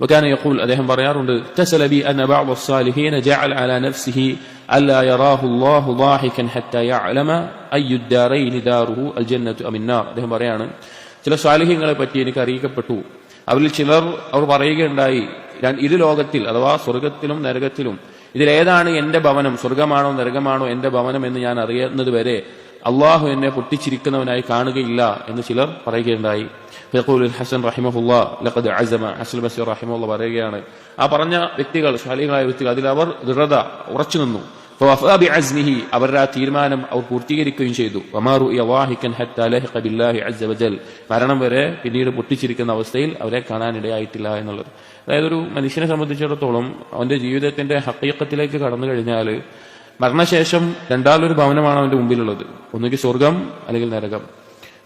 وكان يقول അദ്ദേഹം പറയാറുണ്ട് اتصل بي أن بعض الصالحين جعل على نفسه ألا يراه الله ضاحكا حتى يعلم أي الدارين داره الجنة أم النار അദ്ദേഹം പറയാണ് ചില സ്വാലിഹ്യങ്ങളെ പറ്റി എനിക്ക് അറിയിക്കപ്പെട്ടു അവരിൽ ചിലർ അവർ പറയുകയുണ്ടായി ഞാൻ ഇരു ലോകത്തിൽ അഥവാ സ്വർഗത്തിലും നരകത്തിലും ഇതിലേതാണ് എന്റെ ഭവനം സ്വർഗമാണോ നരകമാണോ എന്റെ ഭവനം എന്ന് ഞാൻ അറിയുന്നത് വരെ അള്ളാഹു എന്നെ പൊട്ടിച്ചിരിക്കുന്നവനായി കാണുകയില്ല എന്ന് ചിലർ പറയുകയുണ്ടായി. ഹസൻ റഹിമഹുല്ലാ അസമ റഹിമുള്ള പറയുകയാണ് ആ പറഞ്ഞ വ്യക്തികൾ ശാലികളായ വ്യക്തികൾ അതിൽ അവർ ദൃഢത ഉറച്ചു നിന്നു. അവരുടെ ആ തീരുമാനം അവർ പൂർത്തീകരിക്കുകയും ചെയ്തു. വമാറു മരണം വരെ പിന്നീട് പൊട്ടിച്ചിരിക്കുന്ന അവസ്ഥയിൽ അവരെ കാണാനിടയായിട്ടില്ല എന്നുള്ളത്. അതായത് ഒരു മനുഷ്യനെ സംബന്ധിച്ചിടത്തോളം അവന്റെ ജീവിതത്തിന്റെ ഹക്കീക്കത്തിലേക്ക് കടന്നു കഴിഞ്ഞാൽ മരണശേഷം രണ്ടാലൊരു ഭവനമാണ് അവന്റെ മുമ്പിലുള്ളത്. ഒന്നുകിൽ സ്വർഗം അല്ലെങ്കിൽ നരകം.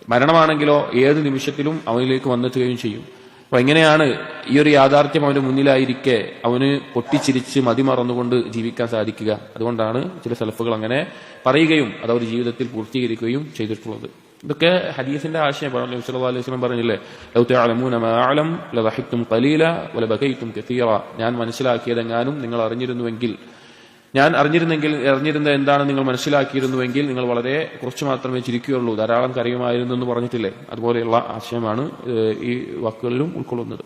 മരണമാണെങ്കിലോ ഏത് നിമിഷത്തിലും അവനിലേക്ക് വന്നെത്തുകയും ചെയ്യും. അപ്പൊ എങ്ങനെയാണ് ഈ ഒരു യാഥാർത്ഥ്യം അവന്റെ മുന്നിലായിരിക്കെ അവന് പൊട്ടിച്ചിരിച്ച് മതിമറന്നുകൊണ്ട് ജീവിക്കാൻ സാധിക്കുക? അതുകൊണ്ടാണ് ചില സെൽഫുകൾ അങ്ങനെ പറയുകയും അത് അവർ ജീവിതത്തിൽ പൂർത്തീകരിക്കുകയും ചെയ്തിട്ടുള്ളത്. ഇതൊക്കെ ഹദീസിന്റെ ആശയം നബി പറഞ്ഞില്ലേ ലൗ തഅലമൂന മാ അലം ഖലീല വലബകൈതും കസീറ. ഞാൻ മനസ്സിലാക്കിയതെങ്ങാനും നിങ്ങൾ അറിഞ്ഞിരുന്നുവെങ്കിൽ ഞാൻ അറിഞ്ഞിരുന്നെങ്കിൽ അറിഞ്ഞിരുന്ന എന്താണ് നിങ്ങൾ മനസ്സിലാക്കിയിരുന്നുവെങ്കിൽ നിങ്ങൾ വളരെ കുറച്ച് മാത്രമേ ചിരിക്കുകയുള്ളൂ. ധാരാളം കരയുമായിരുന്നു എന്ന് പറഞ്ഞിട്ടില്ലേ? അതുപോലെയുള്ള ആശയമാണ് ഈ വാക്കുകളിലും ഉൾക്കൊള്ളുന്നത്.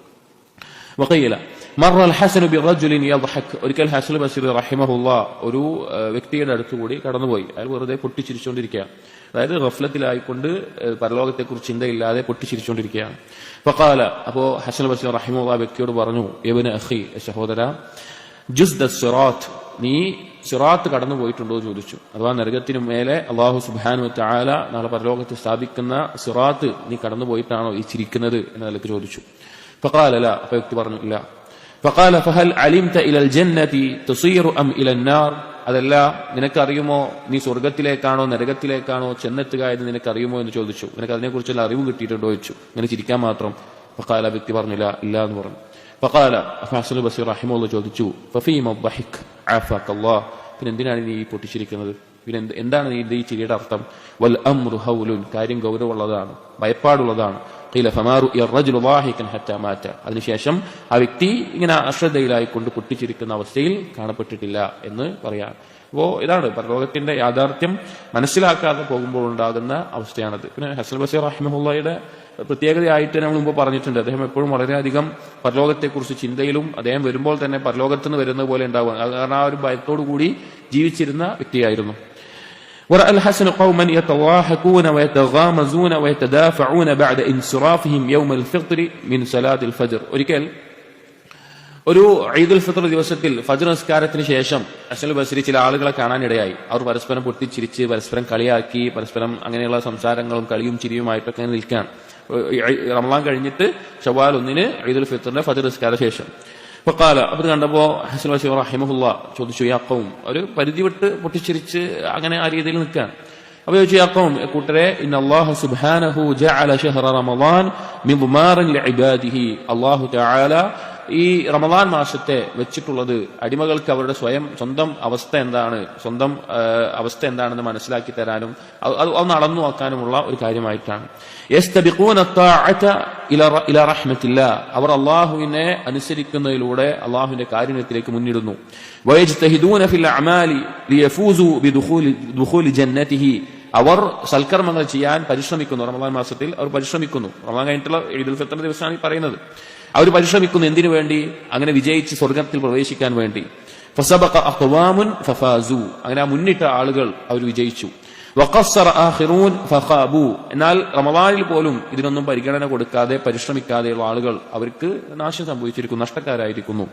വക്കയില മറ ഹസൻ ബിറജുലിൻ യദ്ഹക്. ഒരിക്കൽ ഹസൻ ബസീർ റഹിമഹുല്ല ഒരു വ്യക്തിയുടെ അടുത്തുകൂടി കടന്നുപോയി. അയാൾ വെറുതെ പൊട്ടിച്ചിരിച്ചുകൊണ്ടിരിക്കുകയാണ് അതായത് ഗഫ്ലത്തിലായിക്കൊണ്ട് പരലോകത്തെക്കുറിച്ച് ചിന്തയില്ലാതെ പൊട്ടിച്ചിരിച്ചുകൊണ്ടിരിക്കുകയാണ്. ഫക്കാല അപ്പോ ഹസൻ ബസീർ റഹിമുള്ള വ്യക്തിയോട് പറഞ്ഞു യവന് അഹി സഹോദര ജുസ് ദ സിറാത്ത് നീ സിറാത്ത് കടന്നു പോയിട്ടുണ്ടോ ചോദിച്ചു. അഥവാ നരകത്തിനു മേലെ അള്ളാഹു സുബാനു താല നാളെ പരലോകത്ത് സ്ഥാപിക്കുന്ന സിറാത്ത് നീ കടന്നു പോയിട്ടാണോ ഈ ചിരിക്കുന്നത് എന്ന നിലയ്ക്ക് ചോദിച്ചു. ഫക്കാലല്ല അപ്പൊ വ്യക്തി പറഞ്ഞു ഇല്ല. ഫക്കാല ഫഹൽ അലിംത ഇലൽ ജന്നതി തുസീറു അം ഇലൻ നാർ? അതല്ല നിനക്കറിയുമോ നീ സ്വർഗത്തിലേക്കാണോ നരകത്തിലേക്കാണോ ചെന്നെത്തുക എന്ന് നിനക്കറിയുമോ എന്ന് ചോദിച്ചു. നിനക്ക് അതിനെക്കുറിച്ചുള്ള അറിവ് കിട്ടിയിട്ടുണ്ടോ ചോദിച്ചു. ഇങ്ങനെ ചിരിക്കാൻ മാത്രം. ഫക്കാല വ്യക്തി പറഞ്ഞില്ല ഇല്ല എന്ന് പറഞ്ഞു. ഫഖാല ഫാസൽ ബസീർ റഹിമുള്ള ചോദിച്ചു ഫഫീമ ബഹിക് ആഫാക്കല്ലാ പിന്നെ എന്തിനാണ് നീ പൊട്ടിച്ചിരിക്കുന്നത്? പിന്നെ എന്താണ് നീ ഈ ചിരിയുടെ അർത്ഥം? വൽ അംറു ഹൗലുൻ. കാര്യം ഗൗരവമുള്ളതാണ്. ഭയപ്പാടുള്ളതാണ്. ഖീല ഫമാറു യർറജുലു ളാഹികൻ ഹത്താ മാറ്റ അതിനുശേഷം ആ വ്യക്തി ഇങ്ങനെ അശ്രദ്ധയിലായി കൊണ്ട് പൊട്ടിച്ചിരിക്കുന്ന അവസ്ഥയിൽ കാണപ്പെട്ടിട്ടില്ല എന്ന് പറയാം. അപ്പോ ഇതാണ് പരലോകത്തിന്റെ യാഥാർത്ഥ്യം. മനസ്സിലാക്കാതെ പോകുമ്പോൾ ഉണ്ടാകുന്ന അവസ്ഥയാണത്. പിന്നെ ഹസൽ ബസീർ റഹ്മുള്ളയുടെ പ്രത്യേകതയായിട്ട് നമ്മൾ മുമ്പ് പറഞ്ഞിട്ടുണ്ട്. അദ്ദേഹം എപ്പോഴും വളരെയധികം പരലോകത്തെക്കുറിച്ച് ചിന്തയിലും അദ്ദേഹം വരുമ്പോൾ തന്നെ പരലോകത്ത് നിന്ന് വരുന്നത് പോലെ ഉണ്ടാവുക. കാരണം ആ ഒരു ഭയത്തോടു കൂടി ജീവിച്ചിരുന്ന വ്യക്തിയായിരുന്നു. ورأى الحسن قوما يتضاحكون ويتغامزون ويتدافعون بعد انصرافهم يوم الفطر من صلاة الفجر ഒരിക്കൽ ഒരു ഈദുൽ ഫിത്ർ ദിവസത്തിൽ ഫജ്ർ നിസ്കാരത്തിന് ശേഷം അസൽ ബസരി ചില ആളുകളെ കാണാനിടയായി അവർ പരസ്പരം പൊട്ടിച്ചിരിച്ച് പരസ്പരം കളിയാക്കി പരസ്പരം അങ്ങനെയുള്ള സംസാരങ്ങളും കളിയും ചിരിയുമായിട്ടൊക്കെ ഇങ്ങനെ നിൽക്കുകയാണ് റമലാൻ കഴിഞ്ഞിട്ട് ഷവാൽ ഒന്നിന് ഈദുൽ ഫിത്റിന്റെ ഫജ്ർ നിസ്കാര ശേഷം ഫക്കാല അത് കണ്ടപ്പോ ഹസൻ ബഷീർ റഹിമഹുല്ല ചോദിച്ചു യാക്കവും ഒരു പരിധി വിട്ട് പൊട്ടിച്ചിരിച്ച് അങ്ങനെ ആ രീതിയിൽ നിൽക്കുകയാണ്. അപ്പൊ ചോദിച്ചു യാക്കവും കൂട്ടരെ അള്ളാഹു സുബ്ഹാനഹു ജഅല ഈ റമദാൻ മാസത്തെ വെച്ചിട്ടുള്ളത് അടിമകൾക്ക് അവരുടെ സ്വയം സ്വന്തം അവസ്ഥ എന്താണ് സ്വന്തം അവസ്ഥ എന്താണെന്ന് മനസ്സിലാക്കി തരാനും അത് അളന്നു നോക്കാനുമുള്ള ഒരു കാര്യമായിട്ടാണ്. ഇല അവർ അള്ളാഹുവിനെ അനുസരിക്കുന്നതിലൂടെ അള്ളാഹുവിന്റെ കാര്യത്തിലേക്ക് മുന്നിടുന്നു. അവർ സൽക്കർമ്മങ്ങൾ ചെയ്യാൻ പരിശ്രമിക്കുന്നു റമദാൻ മാസത്തിൽ. അവർ പരിശ്രമിക്കുന്നു. റമദാൻ കഴിഞ്ഞിട്ടുള്ള ഈദുൽ ഫിത്തർ ദിവസമാണ് ഈ പറയുന്നത്. അവർ പരിശ്രമിക്കുന്നു എന്തിനു വേണ്ടി? അങ്ങനെ വിജയിച്ച് സ്വർഗത്തിൽ പ്രവേശിക്കാൻ വേണ്ടി. ഫസബഖ അഖ്വാമുൻ ഫഫാസു. അങ്ങനെ ആ മുന്നിട്ട ആളുകൾ അവർ വിജയിച്ചു. വഖസ്സറ ആഖിറൂൻ ഫഖാബു. എന്നാൽ റമദാനിൽ പോലും ഇതിനൊന്നും പരിഗണന കൊടുക്കാതെ പരിശ്രമിക്കാതെയുള്ള ആളുകൾ അവർക്ക് നാശം സംഭവിച്ചിരിക്കുന്നു നഷ്ടക്കാരായിരിക്കുന്നു.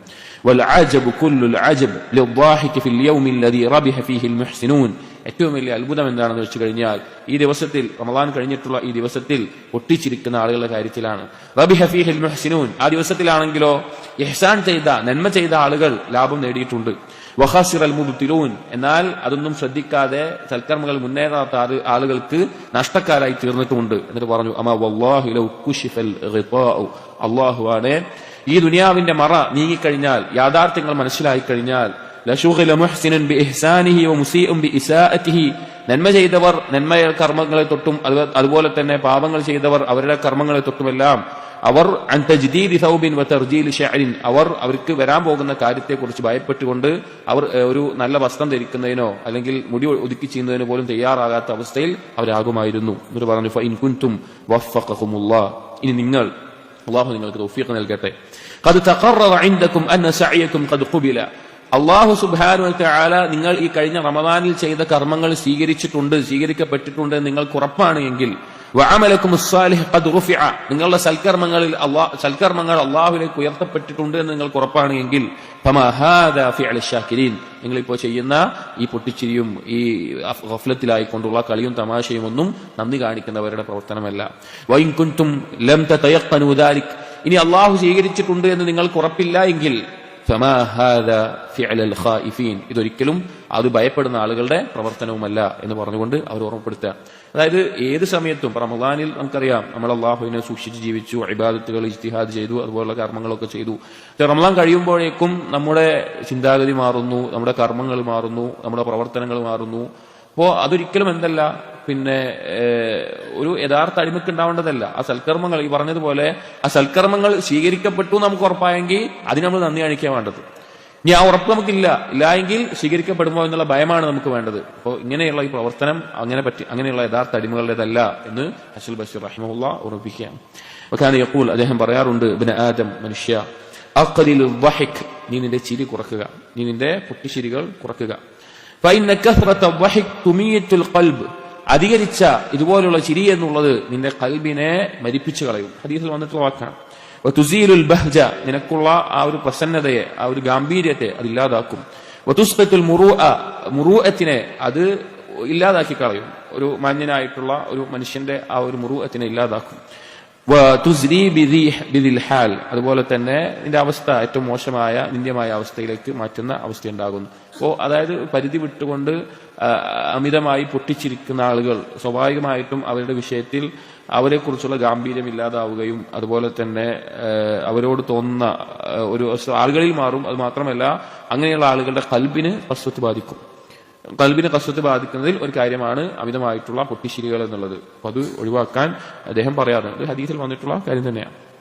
ഏറ്റവും വലിയ അത്ഭുതം എന്താണെന്ന് വെച്ച് കഴിഞ്ഞാൽ ഈ ദിവസത്തിൽ റമദാൻ കഴിഞ്ഞിട്ടുള്ള ഈ ദിവസത്തിൽ ഒട്ടിച്ചിരിക്കുന്ന ആളുകളുടെ കാര്യത്തിലാണ്. റബിഹ ഫീഹിൽ മുഹ്സിനൂൻ. ആ ദിവസത്തിലാണെങ്കിലോ ഇഹ്സാൻ ചെയ്ത നന്മ ചെയ്ത ആളുകൾ ലാഭം നേടിയിട്ടുണ്ട്. വഹാസിർ അൽ മുബുത്തിലൂൻ എന്നാൽ അതൊന്നും ശ്രദ്ധിക്കാതെ സൽക്കർമ്മങ്ങൾ മുന്നേറാത്ത ആൾ ആളുകൾക്ക് നഷ്ടക്കാരായി തീർന്നിട്ടുമുണ്ട് എന്നിട്ട് പറഞ്ഞു അമാ അള്ളാഹുവാണ് ഈ ദുനിയാവിന്റെ മറ നീങ്ങിക്കഴിഞ്ഞാൽ യാഥാർത്ഥ്യങ്ങൾ മനസ്സിലായി കഴിഞ്ഞാൽ നന്മ ചെയ്തവർ നന്മ കർമ്മങ്ങളെ തൊട്ടും അതുപോലെ തന്നെ പാപങ്ങൾ ചെയ്തവർ അവരുടെ കർമ്മങ്ങളെ തൊട്ടുമെല്ലാം അവർ സൗബിൻ വത്തർജീൽ ഷാരിൻ അവർ അവർക്ക് വരാൻ പോകുന്ന കാര്യത്തെക്കുറിച്ച് ഭയപ്പെട്ടുകൊണ്ട് അവർ ഒരു നല്ല വസ്ത്രം ധരിക്കുന്നതിനോ അല്ലെങ്കിൽ മുടി ഒതുക്കി ചെയ്യുന്നതിനോ പോലും തയ്യാറാകാത്ത അവസ്ഥയിൽ അവരാകുമായിരുന്നു. എന്നിട്ട് പറഞ്ഞു ഫൈൻ കുൻതും വഫഖഹുമുള്ള ഇനി നിങ്ങൾ അള്ളാഹു നിങ്ങൾക്ക് തൗഫീഖ് നൽകട്ടെ. ഖദ് തഖററ ഇൻദകും അന്ന സഅയകും ഖദ് ഖുബില. അള്ളാഹു സുബാനു തആല നിങ്ങൾ ഈ കഴിഞ്ഞ റമദാനിൽ ചെയ്ത കർമ്മങ്ങൾ സ്വീകരിച്ചിട്ടുണ്ട് സ്വീകരിക്കപ്പെട്ടിട്ടുണ്ട് നിങ്ങൾക്ക് ഉറപ്പാണ് എങ്കിൽ ഖദ് റുഫിഅ. നിങ്ങളുടെ സൽക്കർമ്മങ്ങളിൽ അള്ളാഹ് സൽക്കർമ്മങ്ങൾ അള്ളാഹുലേക്ക് ഉയർത്തപ്പെട്ടിട്ടുണ്ട് എന്ന് നിങ്ങൾക്ക് ഉറപ്പാണ് എങ്കിൽ നിങ്ങൾ ഇപ്പോൾ ചെയ്യുന്ന ഈ പൊട്ടിച്ചിരിയും ഈ ഗഫ്ലത്തിലായിക്കൊണ്ടുള്ള കളിയും തമാശയും ഒന്നും നന്ദി കാണിക്കുന്നവരുടെ പ്രവർത്തനമല്ല. വൈകുന്തും ലം ഇനി അള്ളാഹു സ്വീകരിച്ചിട്ടുണ്ട് എന്ന് നിങ്ങൾക്ക് ഉറപ്പില്ല എങ്കിൽ ഫമാ ഹാദാ ഫിഅലൽ ഖായിഫീൻ ഇതൊരിക്കലും അത് ഭയപ്പെടുന്ന ആളുകളുടെ പ്രവർത്തനവുമല്ല എന്ന് പറഞ്ഞുകൊണ്ട് അവർ ഓർമ്മപ്പെടുത്തുക. അതായത് ഏത് സമയത്തും റമദാനിൽ നമുക്കറിയാം നമ്മൾ അള്ളാഹുവിനെ സൂക്ഷിച്ച് ജീവിച്ചു ഇബാദത്തുകൾ ഇജ്തിഹാദ് ചെയ്തു അതുപോലുള്ള കർമ്മങ്ങളൊക്കെ ചെയ്തു. റമദാൻ കഴിയുമ്പോഴേക്കും നമ്മുടെ ചിന്താഗതി മാറുന്നു നമ്മുടെ കർമ്മങ്ങൾ മാറുന്നു നമ്മുടെ പ്രവർത്തനങ്ങൾ മാറുന്നു. അപ്പോൾ അതൊരിക്കലും എന്തല്ല പിന്നെ ഒരു യഥാർത്ഥ അടിമക്ക് ഉണ്ടാവേണ്ടതല്ല. ആ സൽക്കർമ്മങ്ങൾ ഈ പറഞ്ഞതുപോലെ ആ സൽക്കർമ്മങ്ങൾ സ്വീകരിക്കപ്പെട്ടു നമുക്ക് ഉറപ്പായെങ്കിൽ അതിന് നമ്മൾ നന്ദി കാണിക്കാൻ വേണ്ടത്. ഇനി ആ ഉറപ്പ് നമുക്കില്ല. ഇല്ലായെങ്കിൽ സ്വീകരിക്കപ്പെടുമോ എന്നുള്ള ഭയമാണ് നമുക്ക് വേണ്ടത്. അപ്പോൾ ഇങ്ങനെയുള്ള ഈ പ്രവർത്തനം അങ്ങനെ പറ്റി അങ്ങനെയുള്ള യഥാർത്ഥ അടിമകളുടേതല്ല എന്ന് അഷുൽ ബഷീർ റഹ്മുല്ല ഉറപ്പിക്കാം യക്കൂൽ അദ്ദേഹം പറയാറുണ്ട് ഇബിന് ആദം മനുഷ്യ നീ നിന്റെ ചിരി കുറക്കുക. നീ നിന്റെ പൊട്ടിശിരികൾ കുറക്കുക. അധികരിച്ച ഇതുപോലുള്ള ചിരി എന്നുള്ളത് നിന്റെ കൽബിനെ മരിപ്പിച്ചു കളയും. ഹദീസിൽ വന്നിട്ടുള്ള വാക്കാണ്. തുസീലുൽ ബഹ്ജ നിനക്കുള്ള ആ ഒരു പ്രസന്നതയെ ആ ഒരു ഗാംഭീര്യത്തെ അത് ഇല്ലാതാക്കും. വതുസ്കത്തുൽ മുറു മുറുഅത്തിനെ അത് ഇല്ലാതാക്കി കളയും. ഒരു മാന്യനായിട്ടുള്ള ഒരു മനുഷ്യന്റെ ആ ഒരു മുറുഅത്തിനെ ഇല്ലാതാക്കും. അതുപോലെ തന്നെ നിന്റെ അവസ്ഥ ഏറ്റവും മോശമായ നിന്ദ്യമായ അവസ്ഥയിലേക്ക് മാറ്റുന്ന അവസ്ഥ അവസ്ഥയുണ്ടാകുന്നു. അപ്പോ അതായത് പരിധി വിട്ടുകൊണ്ട് അമിതമായി പൊട്ടിച്ചിരിക്കുന്ന ആളുകൾ സ്വാഭാവികമായിട്ടും അവരുടെ വിഷയത്തിൽ അവരെക്കുറിച്ചുള്ള ഗാംഭീര്യം ഇല്ലാതാവുകയും അതുപോലെ തന്നെ അവരോട് തോന്നുന്ന ഒരു ആളുകളിൽ മാറും. അത് മാത്രമല്ല അങ്ങനെയുള്ള ആളുകളുടെ കൽബിന് അസ്വത്ത് ബാധിക്കും. കൽബിന് കസ്വത്ത് ബാധിക്കുന്നതിൽ ഒരു കാര്യമാണ് അമിതമായിട്ടുള്ള പൊട്ടിശിരികൾ എന്നുള്ളത്. അപ്പൊ അത് ഒഴിവാക്കാൻ അദ്ദേഹം പറയാറുണ്ട്. ഹദീസിൽ വന്നിട്ടുള്ള കാര്യം തന്നെയാണ്.